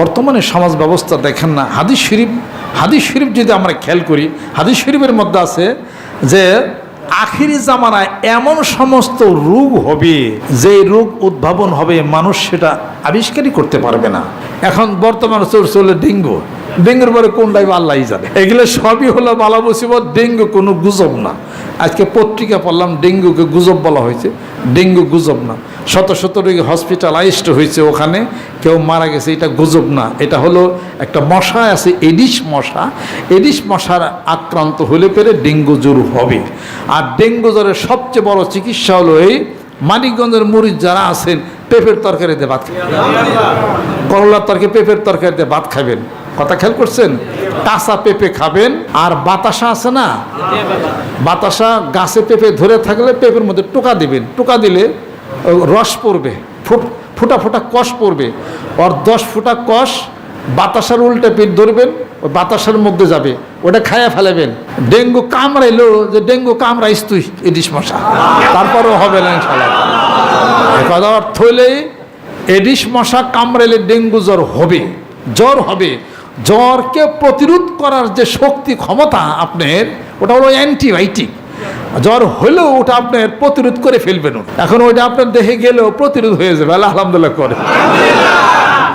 বর্তমানে সমাজ ব্যবস্থা দেখেন না। হাদিস শরীফ হাদিস শরীফ যদি আমরা খেয়াল করি, হাদিস শরীফের মধ্যে আছে যে, আখিরি জামানায় এমন সমস্ত রোগ হবে, যে রোগ উদ্ভাবন হবে, মানুষ সেটা আবিষ্কারই করতে পারবে না। এখন বর্তমানে চলছে হলো ডেঙ্গু। ডেঙ্গুর পরে কোনটাই আল্লাহ জানে। এগুলো সবই হলো বালা মুসিবত, ডেঙ্গু কোনো গুজব না। আজকে পত্রিকা পড়লাম, ডেঙ্গুকে গুজব বলা হয়েছে। ডেঙ্গু গুজব না। শত শত রোগী হসপিটালাইজড হয়েছে ওখানে, কেউ মারা গেছে, এটা গুজব না। এটা হলো একটা মশা আছে, এডিস মশা। এডিস মশার আক্রান্ত হলে পেরে ডেঙ্গু জ্বর হবে। আর ডেঙ্গু জ্বরের সবচেয়ে বড় চিকিৎসা হলো এই মানিকগঞ্জের মুড়ির যারা আছেন, পেঁপের তরকারিতে ভাত খাবেন। করলার তরকারি, পেঁপের তরকারিতে ভাত খাবেন। কথা খেয়াল করছেন? কাঁচা পেঁপে খাবেন, আর বাতাসা আছে না? বাতাসা গাছে পেঁপে ধরে থাকলে পেঁপের মধ্যে টোকা দিবেন। টোকা দিলে রস পড়বে, ফুট, ফুটা ফুটা কষ পড়বে। আর দশ ফুটা কষ বাতাসার উল্টে পেট ধরবেন ওই বাতাসের মধ্যে যাবে। ওটা খাইয়া ফেলাবেন। ডেঙ্গু কামড়াইলো যে ডেঙ্গু কামড়াইস তুই এডিস মশা। তারপরেও হবে না ইনশাল্লাহ কথা অর্থ এডিস মশা কামড়াইলে ডেঙ্গু জ্বর হবে। জ্বর হবে। জ্বরকে প্রতিরোধ করার যে শক্তি ক্ষমতা আপনার, ওটা হলো অ্যান্টিবায়োটিক। জ্বর হলেও ওটা আপনার প্রতিরোধ করে ফেলবেন এখন ওইটা আপনার দেহে গেলেও প্রতিরোধ হয়ে যাবে। আল্লাহ করে।